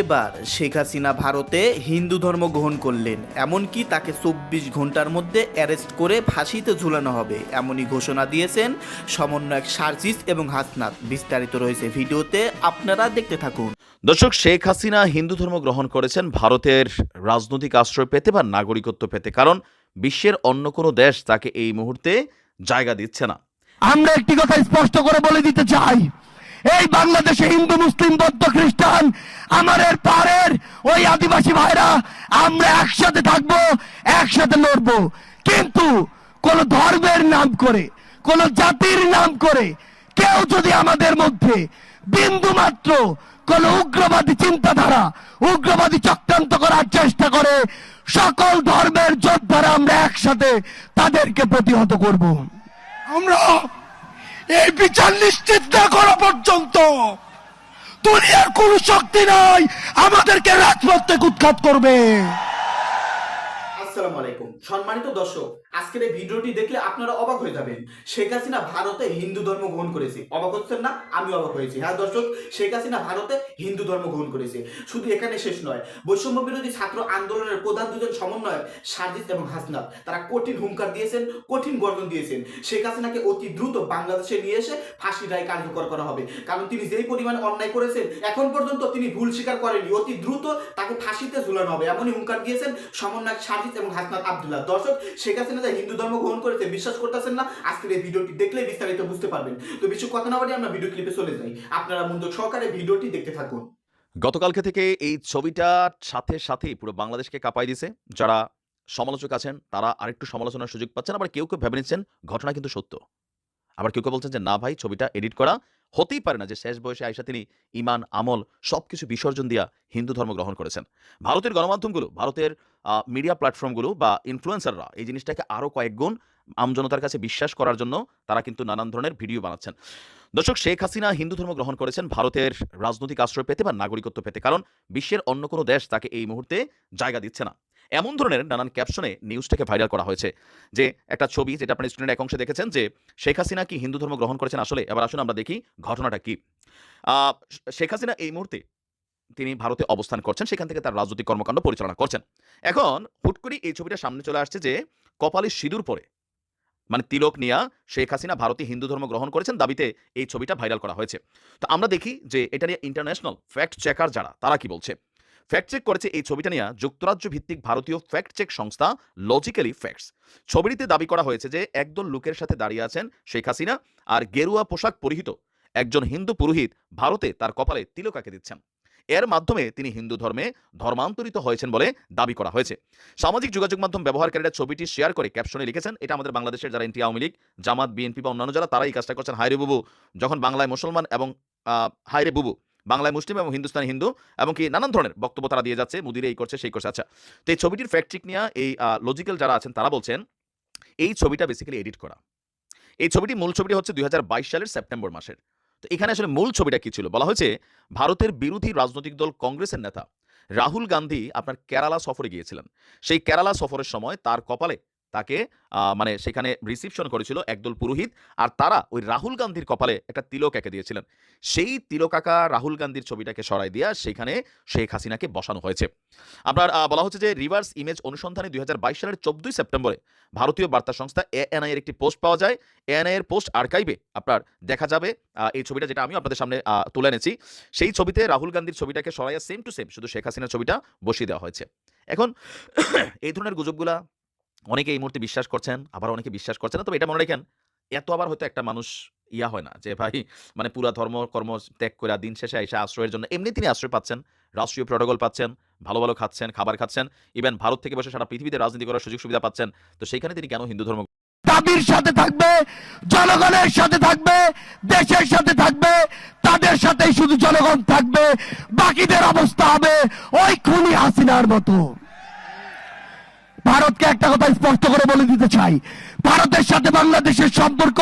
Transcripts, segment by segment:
এবার শেখ হাসিনা ভারতে হিন্দু ধর্ম গ্রহণ করলেন এমনকি তাকে চব্বিশ ঘণ্টার মধ্যে অ্যারেস্ট করে ফাঁসিতে ঝুলানো হবে এমনই ঘোষণা দিয়েছেন সমন্বয়ক সার্জিস এবং হাসনাত। বিস্তারিত রয়েছে ভিডিওতে আপনারা দেখতে থাকুন। দর্শক শেখ হাসিনা হিন্দু ধর্ম গ্রহণ করেছেন ভারতের রাজনৈতিক আশ্রয় পেতে বা নাগরিকত্ব পেতে কারণ বিশ্বের অন্য কোনো দেশ তাকে এই মুহূর্তে জায়গা দিচ্ছে না। আমরা একটি কথা স্পষ্ট করে বলে দিতে চাই। এই বাংলাদেশে হিন্দু, মুসলিম, বৌদ্ধ, খ্রিস্টান আমাদের পাড়ের ওই আদিবাসী ভাইরা, আমরা একসাথে থাকব, একসাথে লড়বো। কিন্তু কোন ধর্মের নাম করে, কোন জাতির নাম করে, কেউ যদি আমাদের মধ্যে বিন্দু মাত্র কোন উগ্রবাদী চিন্তাধারা, উগ্রবাদী চক্রান্ত করার চেষ্টা করে, সকল ধর্মের যোদ্ধারা আমরা একসাথে তাদেরকে প্রতিহত করব। আমরা এই বিচার নিশ্চিত না করা পর্যন্ত। দুনিয়ার কোন শক্তি নাই, আমাদেরকে রাজপথ থেকে উৎখাত করবে। আসসালামু আলাইকুম। সম্মানিত দর্শক আজকের এই ভিডিওটি দেখলে আপনারা অবাক হয়ে যাবেন। শেখ হাসিনা ভারতে হিন্দু ধর্ম গ্রহণ করেছে। অবাক হচ্ছেন না? আমি অবাক হয়েছি। হ্যাঁ দর্শক, শেখ হাসিনা ভারতে হিন্দু ধর্ম গ্রহণ করেছে। শুধু এখানে শেষ নয়, বৈষম্য বিরোধী ছাত্র আন্দোলনের প্রধান দুজন সমন্বয়ক সার্জিস এবং হাসনাত, তারা কঠিন হুঙ্কার দিয়েছেন, কঠিন গর্জন দিয়েছেন। শেখ হাসিনাকে অতি দ্রুত বাংলাদেশে নিয়ে এসে ফাঁসি রায় কার্যকর করা হবে। কারণ তিনি যেই পরিমাণ অন্যায় করেছেন, এখন পর্যন্ত তিনি ভুল স্বীকার করেনি অতি দ্রুত তাকে ফাঁসিতে ঝুলানো হবে। এমনই হুঙ্কার দিয়েছেন সমন্বয়ক সার্জিস এবং হাসনাত আবদুল্লাহ। দর্শক, শেখ হাসিনা যে হিন্দু ধর্ম গ্রহণ করেছে, বিশ্বাস করতেছেন না, আজকের এই ভিডিওটি দেখলে বিস্তারিত বুঝতে পারবেন। তো বেশি কথা না বলে আমরা ভিডিও ক্লিপে চলে যাই। আপনারা মনোযোগ সহকারে ভিডিওটি দেখতে থাকুন। গতকালকে থেকে এই ছবিটার সাথে সাথেই পুরো বাংলাদেশকে কাঁপাই দিছে। যারা সমালোচক আছেন, তারা আরেকটু সমালোচনার সুযোগ পাচ্ছেন। আবার কেউ কেউ ভেবে নিচ্ছেন, ঘটনা কিন্তু সত্য। আবার কেউ কেউ বলছেন যে, না ভাই, ছবিটা এডিট করা হতেই পারে না যে শেষ বয়সে আইসা তিনি ইমান আমল সবকিছু বিসর্জন দিয়া হিন্দু ধর্ম গ্রহণ করেছেন। ভারতের গণমাধ্যমগুলো, ভারতের মিডিয়া প্ল্যাটফর্মগুলো বা ইনফ্লুয়েন্সাররা এই জিনিসটাকে আরও কয়েক গুণ আমজনতার কাছে বিশ্বাস করার জন্য তারা কিন্তু নানান ধরনের ভিডিও বানাচ্ছেন। দর্শক, শেখ হাসিনা হিন্দু ধর্ম গ্রহণ করেছেন ভারতের রাজনৈতিক আশ্রয় পেতে বা নাগরিকত্ব পেতে, কারণ বিশ্বের অন্য কোনো দেশ তাকে এই মুহূর্তে জায়গা দিচ্ছে না। এমন ধরনের নানান ক্যাপশনে নিউজটাকে ভাইরাল করা হয়েছে। যে একটা ছবি যেটা আপনার স্ক্রিনের এক অংশে দেখেছেন যে শেখ হাসিনা কি হিন্দু ধর্ম গ্রহণ করেছেন আসলে? এবার আসুন আমরা দেখি ঘটনাটা কি। শেখ হাসিনা এই মুহূর্তে তিনি ভারতে অবস্থান করছেন, সেখান থেকে তার রাজনৈতিক কর্মকাণ্ড পরিচালনা করছেন। এখন হুট করে এই ছবিটা সামনে চলে আসছে যে কপালে সিঁদুর পরে মানে তিলক নিয়া শেখ হাসিনা ভারতে হিন্দু ধর্ম গ্রহণ করেছেন দাবিতে এই ছবিটা ভাইরাল করা হয়েছে। তো আমরা দেখি যে এটা নিয়ে ইন্টারন্যাশনাল ফ্যাক্ট চেকার যারা, তারা কি বলছে? ফ্যাক্ট চেক করেছে এই ছবিটা নিয়ে যুক্তরাজ্য ভিত্তিক ভারতীয় ফ্যাক্ট চেক সংস্থা লজিক্যালি ফ্যাক্টস ছবিটিতে দাবি করা হয়েছে যে একদল লোকের সাথে দাঁড়িয়ে আছেন শেখ হাসিনা আর গেরুয়া পোশাক পরিহিত একজন হিন্দু পুরোহিত ভারতে তার কপালে তিলক আঁকে দিচ্ছেন। এর মাধ্যমে তিনি হিন্দু ধর্মে ধর্মান্তরিত হয়েছেন বলে দাবি করা হয়েছে। সামাজিক যোগাযোগ মাধ্যম ব্যবহারকারীরা ছবিটি শেয়ার করে ক্যাপশনে লিখেছেন, এটা আমাদের বাংলাদেশের যারা এনটি আওয়ামী লীগ, জামাত, বিএনপি বা অন্যান্য যারা তারা এই কাজটা করছেন। হায়রে বুবু। যখন বাংলায় মুসলমান এবং হায়রে বুবু। বাংলায় মুসলিম এবং হিন্দুস্তানি হিন্দু এবং কি নানান ধরনের বক্তব্য তারা দিয়ে যাচ্ছে, মুদিরে এই করছে, সেই করছে। আচ্ছা তো এই ছবিটির ফ্যাক্ট্রিক নিয়ে এই লজিক্যাল যারা আছেন তারা বলছেন, এই ছবিটা বেসিক্যালি এডিট করা। এই ছবিটি মূল ছবিটি হচ্ছে দুই হাজার বাইশ সালের সেপ্টেম্বর মাসের। তো এখানে আসলে মূল ছবিটা কি ছিল? বলা হয়েছে ভারতের বিরোধী রাজনৈতিক দল কংগ্রেসের নেতা রাহুল গান্ধী আপনার কেরালা সফরে গিয়েছিলেন। সেই কেরালা সফরের সময় তার কপালে তাকে মানে সেখানে রিসিপশন করেছিল একদল পুরোহিত আর তারা ওই রাহুল গান্ধীর কপালে একটা তিলক এঁকে দিয়েছিলেন। সেই তিলক আঁকা রাহুল গান্ধীর ছবিটাকে সরাই দিয়া সেখানে শেখ হাসিনাকে বসানো হয়েছে। আপনার বলা হচ্ছে যে রিভার্স ইমেজ অনুসন্ধানে দুই হাজার বাইশ সালের চোদ্দই সেপ্টেম্বরে ভারতীয় বার্তা সংস্থা এএনআই এর একটি পোস্ট পাওয়া যায়। এএনআই এর পোস্ট আর্কাইভে আপনার দেখা যাবে এই ছবিটা যেটা আমি আপনাদের সামনে তুলে এনেছি। সেই ছবিতে রাহুল গান্ধীর ছবিটাকে সরাইয়া সেম টু সেম শুধু শেখ হাসিনার ছবিটা বসিয়ে দেওয়া হয়েছে। এখন এই ধরনের গুজবগুলা অনেকে এই মুহূর্তে বিশ্বাস করছেন, আবার অনেকে বিশ্বাস করছেন না। তবে এটা মনে রাখেন, এত আবার হয়তো একটা মানুষ ইয়া হয় না যে, ভাই মানে পুরা ধর্ম, কর্ম ত্যাগ করে দিন শেষে এসে আশ্রয়ের জন্য এমনি তিনি আশ্রয় পাচ্ছেন, রাষ্ট্রীয় প্রোটোকল পাচ্ছেন, ভালো ভালো খাচ্ছেন, খাবার খাচ্ছেন ইভেন ভারত থেকে বসে সারা পৃথিবীতে রাজনীতি করার সুযোগ সুবিধা পাচ্ছেন। তো সেইখানে তিনি কেন হিন্দু ধর্ম দাবির সাথে থাকবে, জনগণের সাথে থাকবে, দেশের সাথে থাকবে, তাদের সাথেই শুধু জনগণ থাকবে, বাকিদের অবস্থা হবে ওই খুনি হাসিনার মতো। ভারতকে একটা কথা স্পষ্ট করে বলে দিতে চাই। ভারতের সাথে বাংলাদেশের সম্পর্ক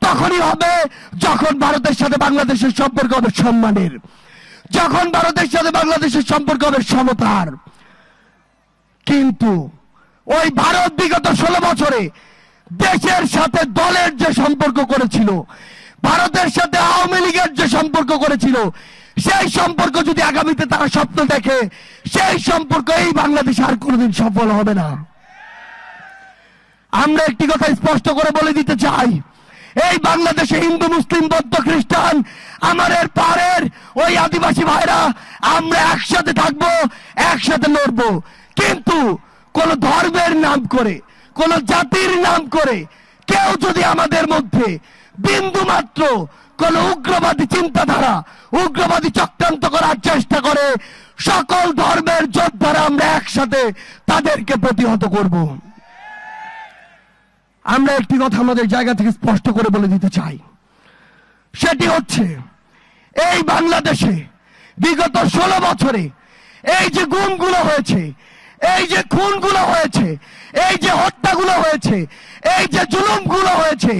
তখনই হবে যখন ভারতের সাথে বাংলাদেশের সম্পর্ক হবে সম্মানের। যখন ভারতের সাথে বাংলাদেশের সম্পর্ক হবে সমতার। কিন্তু ওই ভারত বিগত ষোলো বছরে দেশের সাথে দলের যে সম্পর্ক করেছিল, ভারতের সাথে আওয়ামী লীগের যে সম্পর্ক করেছিল সেই সম্পর্ক যদি আগামীতে তারা স্বপ্ন দেখে, সেই সম্পর্ক এই বাংলাদেশে আর কোনোদিন সফল হবে না। আমরা একটি কথা স্পষ্ট করে বলে দিতে চাই, এই বাংলাদেশে হিন্দু, মুসলিম, বৌদ্ধ, খ্রিস্টান আমাদের পাড়ের ওই আদিবাসী ভাইরা, আমরা একসাথে থাকব, একসাথে লড়বো। কিন্তু কোন ধর্মের নাম করে, কোন জাতির নাম করে, কেউ যদি আমাদের মধ্যে বিন্দু মাত্র কোন উগ্রবাদী চিন্তাধারা, উগ্রবাদী চক্রান্ত করার চেষ্টা করে সকল ধর্মের যোদ্ধারা আমরা একসাথে তাদেরকে প্রতিহত করব। আমরা একটি কথা আমাদের জায়গা থেকে স্পষ্ট করে বলে দিতে চাই। সেটি হচ্ছে, এই বাংলাদেশে বিগত ষোলো বছরে এই যে গুমগুলো হয়েছে এই যে খুনগুলো হয়েছে, এই যে হত্যাগুলো হয়েছে, এই যে জুলুমগুলো হয়েছে,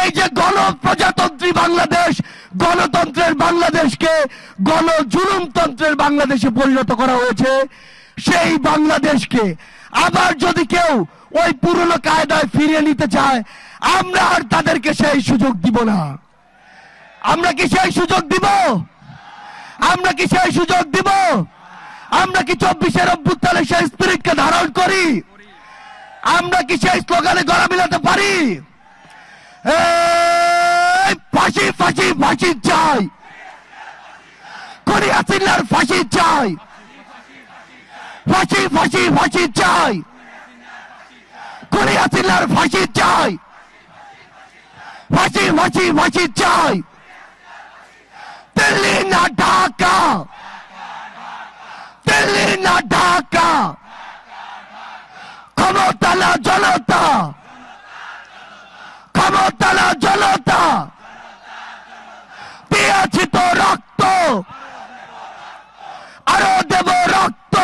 এই যে গণপ্রজাতন্ত্রী বাংলাদেশ, গণতন্ত্রের বাংলাদেশকে গণ জুলুমতন্ত্রের বাংলাদেশে পরিণত করা হয়েছে, সেই বাংলাদেশকে আবার যদি কেউ ওই পুরনো কায়দায় ফিরিয়ে নিতে চায়, আমরা আর তাদেরকে সেই সুযোগ দিব না। আমরা কি সেই সুযোগ দিব? আমরা কি সেই সুযোগ দিব? আমরা কি চব্বিশের অভ্যুত্থানে সেই স্পিরিটকে ধারণ করি? আমরা কি সেই স্লোগানে গলা মিলাতে পারি? ফাঁসি ফাঁসি ফাঁসি চাই। করি ফাঁসি চাই। ফাঁসি ফাঁসি ফাঁসি চাই। করি আসিল্লার ফাঁসি চাই। ফাঁসি ফাঁসি ফাঁসি চাই। দিল্লি না ঢাকা। দিল্লি না ঢাকা। ক্ষমতা জনতা। ক্ষমতা জনতা। দিয়েছি তো রক্ত। আরও দেব রক্ত।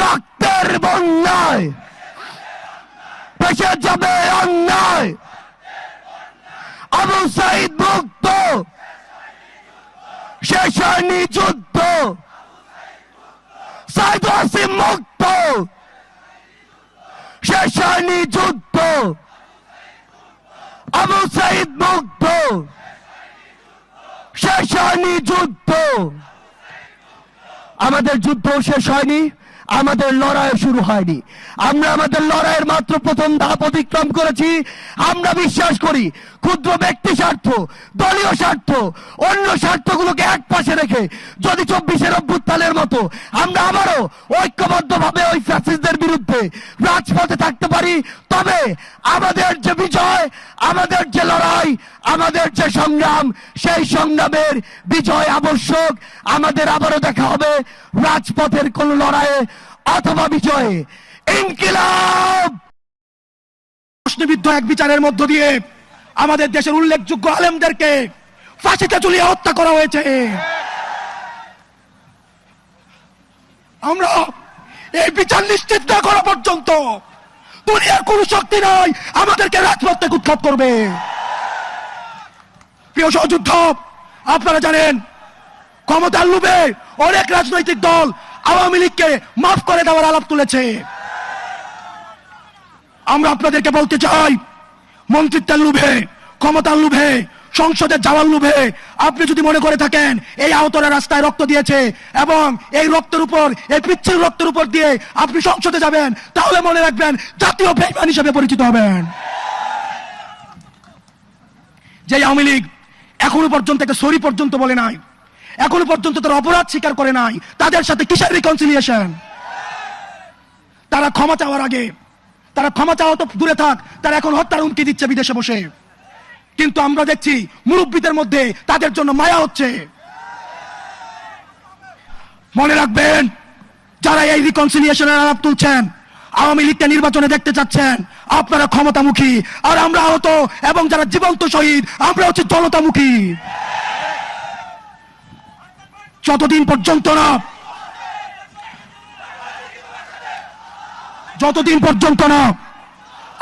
রক্তের বন্যায় পেশে যাবে অন্যায়। আবু সাইদ মুক্ত। শেষ হয়নি যুদ্ধ। ওয়াসিম মুক্ত। শেষ হয়নি যুদ্ধ। আবু সাইদ মুক্ত। শেষ হয়নি যুদ্ধ। আমাদের যুদ্ধ শেষ হয়নি। আমাদের লড়াই শুরু হয়নি। আমরা আমাদের লড়াইয়ের মাত্র প্রথম ধাপ অতিক্রম করেছি। আমরা বিশ্বাস করি, ক্ষুদ্র ব্যক্তি স্বার্থ, দলীয় স্বার্থ, অন্য স্বার্থগুলোকে এক পাশে রেখে যদি চব্বিশের অভ্যুত্থানের মতো আমরা আবারও ঐক্যবদ্ধভাবে ওই ফ্যাসিস্টদের বিরুদ্ধে রাজপথে থাকতে পারি, তবে আমাদের যে বিজয় আমাদের যে লড়াই, আমাদের যে সংগ্রাম, সেই সংগ্রামের বিজয় আবশ্যক। আমাদের আবারও দেখা হবে রাজপথের কোন লড়াইয়ে অথবা বিজয়ে। ইনকিলাব! প্রশ্নবিদ্ধ এক বিচারের মধ্য দিয়ে আমাদের দেশের উল্লেখযোগ্য আলেমদেরকে ফাঁসিতে ঝুলিয়ে হত্যা করা হয়েছে। আমরা এই বিচার নিশ্চিত না করা পর্যন্ত দুনিয়ার কোন শক্তি নাই। আমাদেরকে রাজপথ থেকে উৎখাত করবে। প্রিয় সহযুদ্ধ, আপনারা জানেন, ক্ষমতার লোভে অনেক রাজনৈতিক দল আওয়ামী লীগকে মাফ করে দেওয়ার আলাপ তুলেছে। আমরা আপনাদেরকে বলতে চাই, মন্ত্রিত্বের লোভে, ক্ষমতার লোভে সংসদে যাওয়ার লোভে আপনি যদি মনে করে থাকেন, এই আহতরা রাস্তায় রক্ত দিয়েছে এবং এই রক্তের উপর, এই পিচ্ছিল রক্তের উপর দিয়ে আপনি সংসদে যাবেন, তাহলে মনে রাখবেন জাতীয় বেইমান হিসেবে পরিচিত হবেন। যে আওয়ামী লীগ এখনও পর্যন্ত একটা সরি পর্যন্ত বলে নাই, এখনও পর্যন্ত তারা অপরাধ স্বীকার করে নাই, তাদের সাথে কিসের রিকনসিলিয়েশন তারা ক্ষমা চাওয়ার আগে, তারা ক্ষমা চাওয়া তো দূরে থাক, তারা এখন হত্যার হুমকি দিচ্ছে বিদেশে বসে। কিন্তু আমরা দেখছি মুরব্বীদের মধ্যে তাদের জন্য মায়া হচ্ছে। মনে রাখবেন, যারা এই রিকনসিলিয়েশনের আলাপ তুলছেন, আওয়ামী লীগকে নির্বাচনে দেখতে চাচ্ছেন, আপনারা ক্ষমতামুখী, আর আমরা আহত এবং যারা জীবন্ত শহীদ, আমরা হচ্ছে জনতামুখী। যতদিন পর্যন্ত না, যতদিন পর্যন্ত না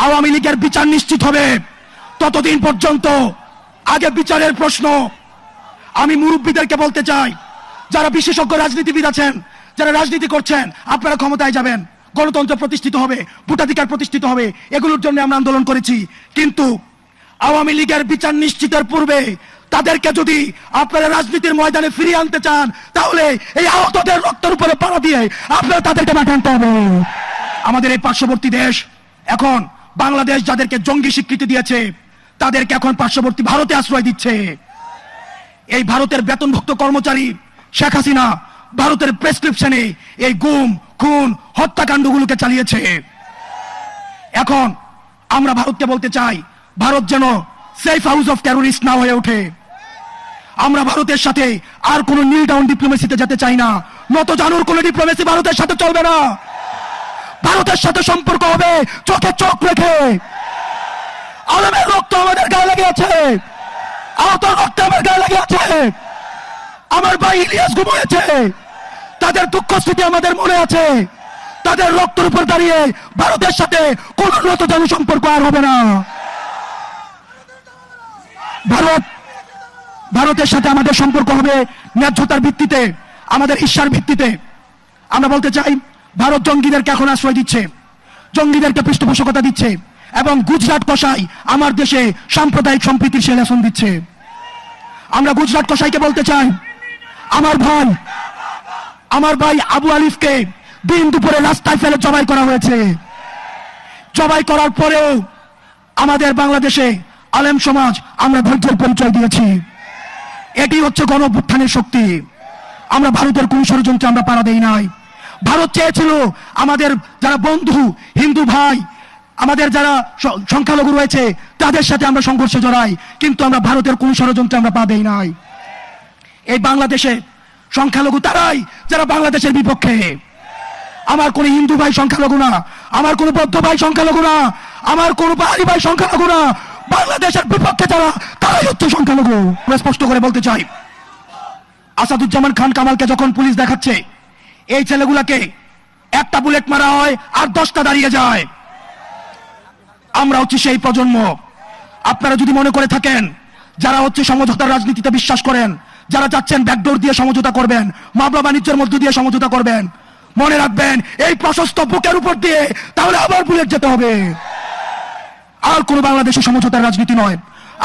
আওয়ামী লীগের বিচার নিশ্চিত হবে ততদিন পর্যন্ত আগে বিচারের প্রশ্ন আমি মুরব্বীদেরকে বলতে চাই, যারা বিশেষজ্ঞ রাজনীতিবিদ আছেন, যারা রাজনীতি করছেন, আপনারা ক্ষমতায় যাবেন। গণতন্ত্র প্রতিষ্ঠিত হবে, ভোটাধিকার প্রতিষ্ঠিত হবে, এগুলোর জন্য আমরা আন্দোলন করেছি। কিন্তু আওয়ামী লীগের বিচার নিশ্চিতের পূর্বে তাদেরকে যদি আপনারা রাজনীতির ময়দানে ফিরিয়ে আনতে চান, তাহলে এই আহতদের রক্তের উপরে পাড়া দিয়ে আপনারা তাদেরকে মাঠে হবে। আমাদের এই পার্শ্ববর্তী দেশ এখন বাংলাদেশ যাদেরকে জঙ্গি স্বীকৃতি দিয়েছে তাদেরকে এখন পার্শ্ববর্তী ভারতে আশ্রয় দিচ্ছে। এই ভারতের বেতনভুক্ত কর্মচারী শেখ হাসিনা ভারতের প্রেসক্রিপশনে এই গুম, খুন, হত্যাকাণ্ডগুলোকে চালিয়েছে। এখন আমরা ভারতকে বলতে চাই, ভারত যেন সেফ হাউস অফ টেরোরিস্ট না হয়ে ওঠে। আমরা ভারতের সাথে আর কোন নীল ডাউন ডিপ্লোমেসিতে যেতে চাই না। নত জানুর কোন ডিপ্লোমেসি ভারতের সাথে চলবে না। ভারতের সাথে সম্পর্ক হবে চোখে চোখ রেখে। আলমের রক্ত আমাদের গায়ে লেগে আছে। আহত রক্ত আমার গায়ে লেগে আছে। আমার ভাই ইলিয়াস ঘুমিয়েছে। তাদের দুঃখ স্মৃতি আমাদের মনে আছে। তাদের রক্তের উপর দাঁড়িয়ে ভারতের সাথে কোন নত জানু সম্পর্ক আর হবে না। ভারত, ভারতের সাথে আমাদের সম্পর্ক হবে ন্যায্যতার ভিত্তিতে, আমাদের ঈর্ষার ভিত্তিতে। আমরা বলতে চাই, ভারত জঙ্গিদেরকে এখন আশ্রয় দিচ্ছে। জঙ্গিদেরকে পৃষ্ঠপোষকতা দিচ্ছে। এবং গুজরাট কষাই আমার দেশে সাম্প্রদায়িক সম্প্রীতির সে লেসন দিচ্ছে। আমরা গুজরাট কষাইকে বলতে চাই, আমার ভাই আমার ভাই আবু আলিফকে দিন দুপুরে রাস্তায় ফেলে জবাই করা হয়েছে। জবাই করার পরেও আমাদের বাংলাদেশে আলেম সমাজ আমরা ধৈর্যের পরিচয় দিয়েছি। এটি হচ্ছে গণ শক্তি। আমরা ভারতের কোন ষড়যন্ত্রে আমরা পাড়া দেই নাই। ভারত চেয়েছিল আমাদের যারা বন্ধু, হিন্দু ভাই আমাদের যারা সংখ্যালঘু রয়েছে, তাদের সাথে আমরা সংঘর্ষে জড়াই, কিন্তু আমরা ভারতের কোন ষড়যন্ত্রে আমরা পা দেই নাই। এই বাংলাদেশে সংখ্যালঘু তারাই যারা বাংলাদেশের বিপক্ষে। আমার কোন হিন্দু ভাই সংখ্যালঘু না, আমার কোন বৌদ্ধ ভাই সংখ্যালঘু না, আমার কোন পাহাড়ি ভাই সংখ্যালঘু না, বাংলাদেশের বিপক্ষে যারা, তারাই হচ্ছে সংখ্যালঘু। আমরা স্পষ্ট করে বলতে চাই, আসাদুজ্জামান খান কামালকে যখন পুলিশ দেখাচ্ছে, এই ছেলেগুলাকে একটা বুলেট মারা হয় আর দশটা দাঁড়িয়ে যায়। আমরা হচ্ছে সেই প্রজন্ম। আপনারা যদি মনে করে থাকেন, যারা হচ্ছে সমঝোতার রাজনীতিতে বিশ্বাস করেন, যারা চাচ্ছেন ব্যাকডোর দিয়ে সমঝোতা করবেন, মামলা বাণিজ্যের মধ্য দিয়ে সমঝোতা করবেন, মনে রাখবেন, এই প্রশস্ত বুকের উপর দিয়ে তাহলে আবার বুলেট যেতে হবে। আর কোন বাংলাদেশের সমঝোতার রাজনীতি নয়,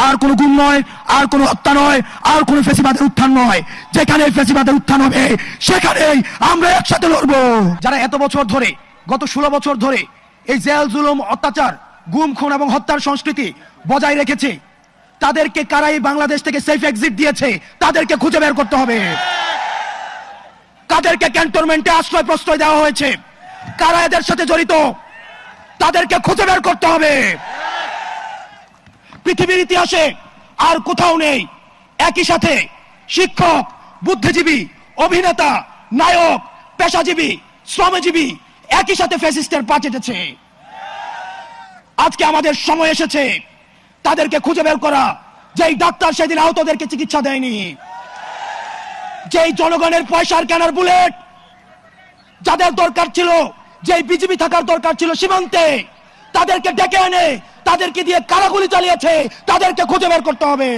আর কোন গুম নয়, আর কোন হত্যা নয়, আর কোন ফেসিবাদের উত্থান নয়। যেখানে ফেসিবাদের উত্থান হবে, সেখানেই আমরা একসাথে লড়বো। যারা এত বছর ধরে, গত ষোলো বছর ধরে এই জেল জুলুম অত্যাচার গুম, খুন এবং হত্যার সংস্কৃতি বজায় রেখেছে। তাদেরকে কারা এই বাংলাদেশ থেকে সেফ এক্সিট দিয়েছে। তাদেরকে খুঁজে বের করতে হবে। কাদেরকে ক্যান্টনমেন্টে আশ্রয় প্রশ্রয় দেওয়া হয়েছে। কারা এদের সাথে জড়িত? তাদেরকে খুঁজে বের করতে হবে। পৃথিবীর ইতিহাসে আর কোথাও নেই। একই সাথে শিক্ষক, বুদ্ধিজীবী, অভিনেতা, নায়ক, পেশাজীবী, শ্রমজীবী একই সাথে ফেসিস্টের পা চেটেছে। আজকে আমাদের সময় এসেছে। তাদেরকে খুঁজে বের করা। যেই ডাক্তার সেদিন আহতদেরকে চিকিৎসা দেয়নি। যেই জনগণের পয়সার কেনার বুলেট যাদের দরকার ছিল, যেই বিজেপি থাকার দরকার ছিল সীমান্তে, তাদেরকে ডেকে এনে তাদেরকে দিয়ে কারাগুলি চালিয়েছে, তাদেরকে খুঁজে বের করতে হবে।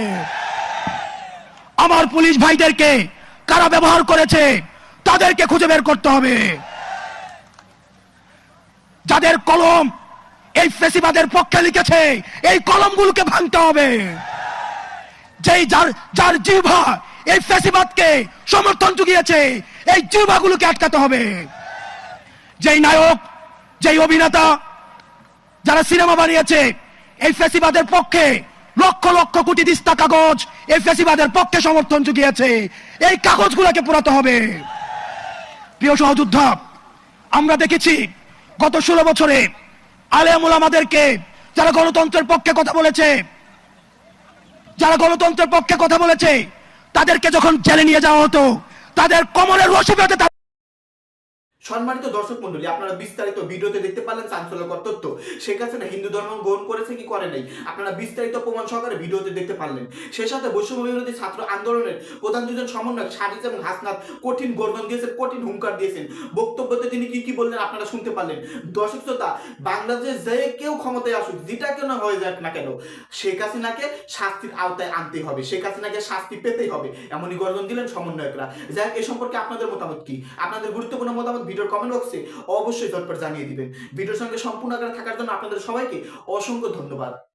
আমার পুলিশ ভাইদেরকে কারা ব্যবহার করেছে, তাদেরকে খুঁজে বের করতে হবে। যাদের কলম এই ফেসিবাদের পক্ষে লিখেছে, এই কলমগুলোকে ভাঙতে হবে। যেই যার যার জিহ্বা এই ফেসিবাদকে সমর্থন জুগিয়েছে, এই জিহ্বাগুলোকে আটকাতে হবে। যেই নায়ক, যেই অভিনেতা যারা সিনেমা বানিয়েছে, এই ফেসিবাদের পক্ষে লক্ষ লক্ষ কোটি দিস্তা কাগজ এই ফেসিবাদের পক্ষে সমর্থন জুগিয়েছে। এই কাগজগুলোকে পোড়াতে হবে। প্রিয় সহযোদ্ধা, আমরা দেখেছি গত ষোলো বছরে আলেমুল আমাদেরকে, যারা গণতন্ত্রের পক্ষে কথা বলেছে, যারা গণতন্ত্রের পক্ষে কথা বলেছে, তাদেরকে যখন জেলে নিয়ে যাওয়া হতো, তাদের কমলের রশি পেতে সম্মানিত দর্শক মন্ডলী আপনারা বিস্তারিত ভিডিওতে দেখতে পারলেন চাঞ্চল্যকর তথ্য। শেখ হাসিনা হিন্দু ধর্ম গ্রহণ করেছে কি করে নাই? আপনারা বিস্তারিত প্রমাণ সহকারে ভিডিওতে দেখতে পারলেন। সে সাথে বৈষম্য বিরোধী ছাত্র আন্দোলনের প্রধান দুজন সমন্বয়ক সারিজ এবং হাসনাত কঠিন গর্জন দিয়েছেন কঠিন হুঙ্কার দিয়েছেন। বক্তব্যতে তিনি কি কি বললেন আপনারা শুনতে পারলেন। দর্শক শ্রোতা বাংলাদেশ যে কেউ ক্ষমতায় আসুক যেটা কেন হয়ে যাক না কেন শেখ হাসিনাকে শাস্তির আওতায় আনতে হবে শেখ হাসিনাকে শাস্তি পেতেই হবে এমনই গর্জন দিলেন সমন্বয়করা। যাই হোক, এ সম্পর্কে আপনাদের মতামত কি? আপনাদের গুরুত্বপূর্ণ মতামত ভিডিওর কমেন্ট বক্সে অবশ্যই তৎপর জানিয়ে দিবেন। ভিডিওর সঙ্গে সম্পূর্ণ আকারে থাকার জন্য আপনাদের সবাইকে অসংখ্য ধন্যবাদ।